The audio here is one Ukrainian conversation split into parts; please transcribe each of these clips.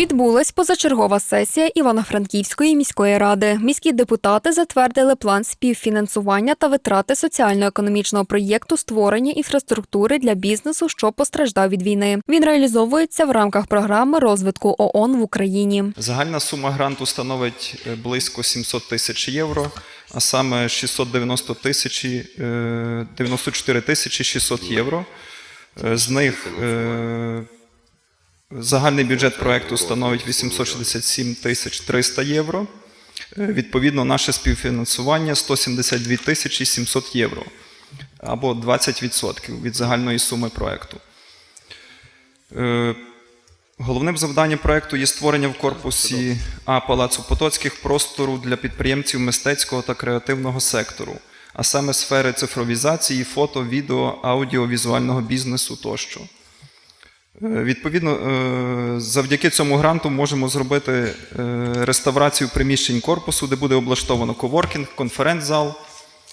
Відбулась позачергова сесія Івано-Франківської міської ради. Міські депутати затвердили план співфінансування та витрати соціально-економічного проєкту створення інфраструктури для бізнесу, що постраждав від війни. Він реалізовується в рамках програми розвитку ООН в Україні. Загальна сума гранту становить е, близько 700 тисяч євро, а саме 690 тисячі, е, 94 тисячі 600 євро. Е, З них е, загальний бюджет проекту становить 867 тисяч 300 євро. Е, Відповідно, наше співфінансування 172 тисячі 700 євро або 20% від загальної суми проекту. Е, Головним завданням проекту є створення в корпусі А Палацу Потоцьких простору для підприємців мистецького та креативного сектору, а саме сфери цифровізації, фото, відео, аудіовізуального бізнесу тощо. Е, Відповідно, е, завдяки цьому гранту можемо зробити е, реставрацію приміщень корпусу, де буде облаштовано коворкінг, конференц-зал,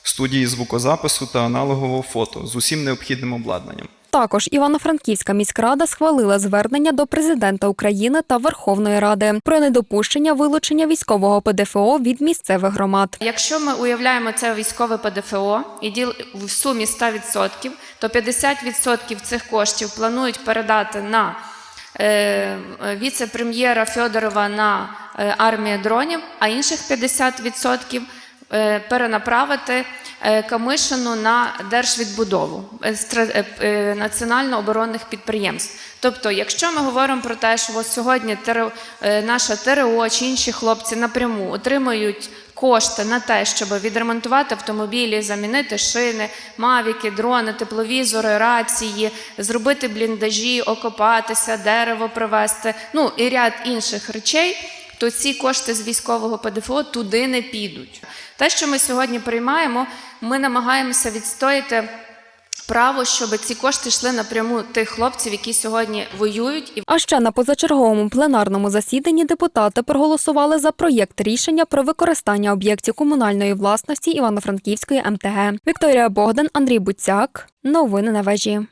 студії звукозапису та аналогового фото з усім необхідним обладнанням. Також Івано-Франківська міськрада схвалила звернення до президента України та Верховної Ради про недопущення вилучення військового ПДФО від місцевих громад. Якщо ми уявляємо це військове ПДФО і діл в сумі 100%, то 50% цих коштів планують передати на е, віце-прем'єра Федорова на е, армію дронів, а інших 50% е, перенаправити е, Камишину на держвідбудову е, е, е, національно-оборонних підприємств. Тобто, якщо ми говоримо про те, що ось сьогодні е, наша ТРО чи інші хлопці напряму отримують кошти на те, щоб відремонтувати автомобілі, замінити шини, мавіки, дрони, тепловізори, рації, зробити бліндажі, окопатися, дерево привезти, ну і ряд інших речей, то ці кошти з військового ПДФО туди не підуть. Те, що ми сьогодні приймаємо, ми намагаємося відстояти право, щоб ці кошти йшли напряму тих хлопців, які сьогодні воюють А ще на позачерговому пленарному засіданні депутати проголосували за проєкт рішення про використання об'єктів комунальної власності Івано-Франківської МТГ. Вікторія Богдан, Андрій Буцяк. Новини на вежі.